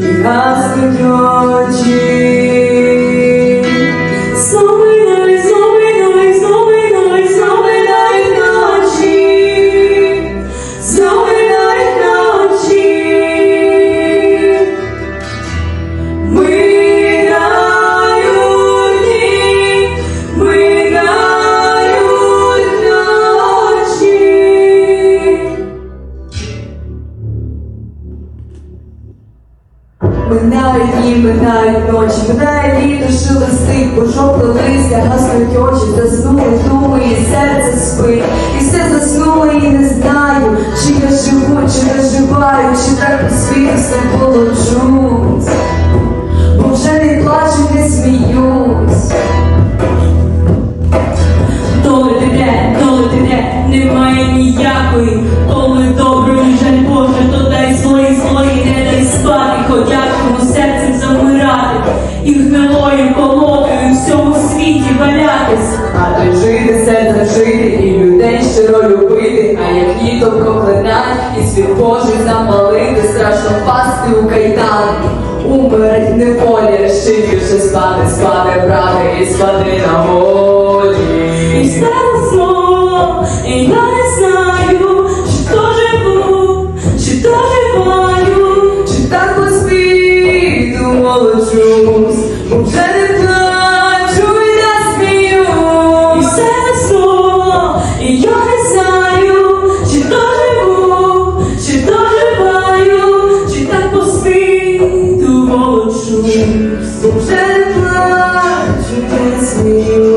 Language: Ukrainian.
і гаснуть очі. Минають дні, минають ночі, минає літо, шелестить, пожовкле листя, гаснуть очі, заснули, думає, серце спить, і все заснуло, і не знаю, чи я живу, чи не живаю, чи так по світу все волочусь, і гнилою колодою в всьому світі валятись. А то й жити, серце жити, і людей щиро любити, а як літо проклинать, і світ Божий запалити, страшно впасти у кайданки, умереть неволі, решити вже спати, спати, брати, і спати на волі. You.